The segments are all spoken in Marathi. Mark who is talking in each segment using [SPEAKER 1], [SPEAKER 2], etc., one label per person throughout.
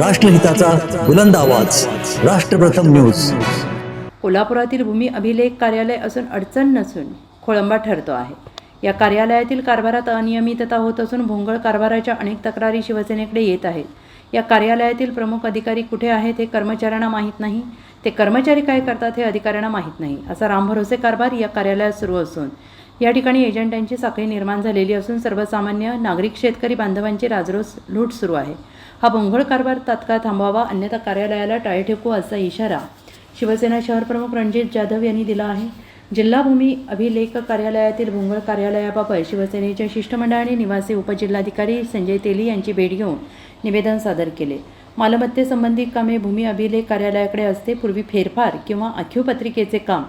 [SPEAKER 1] राष्ट्रहिताचा बुलंद आवाज. राष्ट्रप्रथम न्यूज.
[SPEAKER 2] कोल्हापुरातील भूमी अभिलेख कार्यालय असून अडचण नसून खोळंबा ठरतो आहे. या कार्यालयातील कारभारात अनियमितता होत असून भोंगळ कारभाराच्या अनेक तक्रारी शिवसेनेकडे येत आहेत. या कार्यालयातील प्रमुख अधिकारी कुठे आहेत हे कर्मचाऱ्यांना माहीत नाही. ते कर्मचारी काय करतात हे अधिकाऱ्यांना माहीत नाही. असा रामभरोसे कारभार या कार्यालयात सुरू असून या ठिकाणी एजंटांची साखळी निर्माण झालेली असून सर्वसामान्य नागरिक शेतकरी बांधवांची राजरोस लूट सुरू आहे. हा भोंगळ कारभार तात्काळ थांबवावा अन्यथा कार्यालयाला टाळे ठेकू असा इशारा शिवसेना शहरप्रमुख रणजित जाधव यांनी दिला आहे. जिल्हा भूमी अभिलेख कार्यालयातील भोंगळ कार्यालयाबाबत शिवसेनेच्या शिष्टमंडळाने निवासी उपजिल्हाधिकारी संजय तेली यांची भेट घेऊन निवेदन सादर केले. मालमत्तेसंबंधी कामे भूमी अभिलेख कार्यालयाकडे असते पूर्वी फेरफार किंवा आखीव पत्रिकेचे काम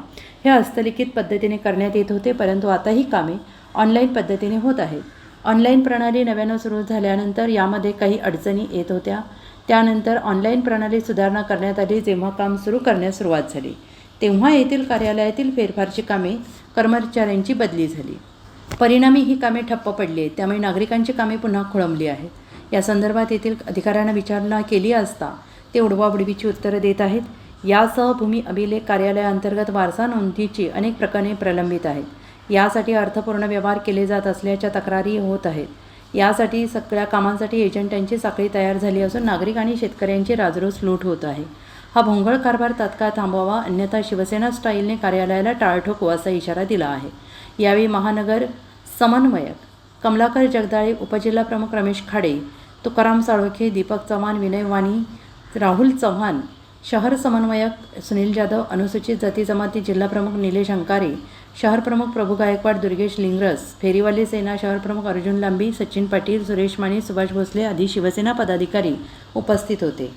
[SPEAKER 2] हे हस्तलिखित पद्धतीने करण्यात येत होते परंतु आता ही कामे ऑनलाईन पद्धतीने होत आहेत. ऑनलाईन प्रणाली नव्यानं सुरू झाल्यानंतर यामध्ये काही अडचणी येत होत्या. त्यानंतर ऑनलाईन प्रणाली सुधारणा करण्यात आली जेव्हा काम सुरू करण्यास सुरुवात झाली. तेव्हा येथील कार्यालयातील फेरफारची कामे कर्मचाऱ्यांची बदली झाली. परिणामी ही कामे ठप्प पडली आहेत. त्यामुळे नागरिकांची कामे पुन्हा खोळंबली आहेत. या संदर्भात येथील अधिकाऱ्यांना विचारणा केली असता ते उडवाबुडवीची उत्तरं देत आहेत. यासह भूमी अभिलेख कार्यालयाअंतर्गत वारसा नोंदीची अनेक प्रकरणे प्रलंबित आहेत. यासाठी अर्थपूर्ण व्यवहार केले जात असल्याच्या तक्रारी होत आहेत. यासाठी सगळ्या कामांसाठी एजंटांची साखळी तयार झाली असून नागरिक आणि शेतकऱ्यांची राजरोस लूट होत आहे. हा भोंगळ कारभार तात्काळ थांबवावा अन्यथा शिवसेना स्टाईलने कार्यालयाला टाळ ठोकू असा इशारा दिला आहे. यावेळी महानगर समन्वयक कमलाकर जगदाळे उपजिल्हा प्रमुख रमेश खाडे तुकाराम साळोखे दीपक चव्हाण विनय वाणी राहुल चव्हाण शहर समन्वयक सुनील जाधव अनुसूचित जाती जमाती जिल्हाप्रमुख निलेश अंकारे शहरप्रमुख प्रभू गायकवाड दुर्गेश लिंगरस फेरीवाली सेना शहरप्रमुख अर्जुन लांबी सचिन पाटील सुरेश माने सुभाष भोसले आदी शिवसेना पदाधिकारी उपस्थित होते.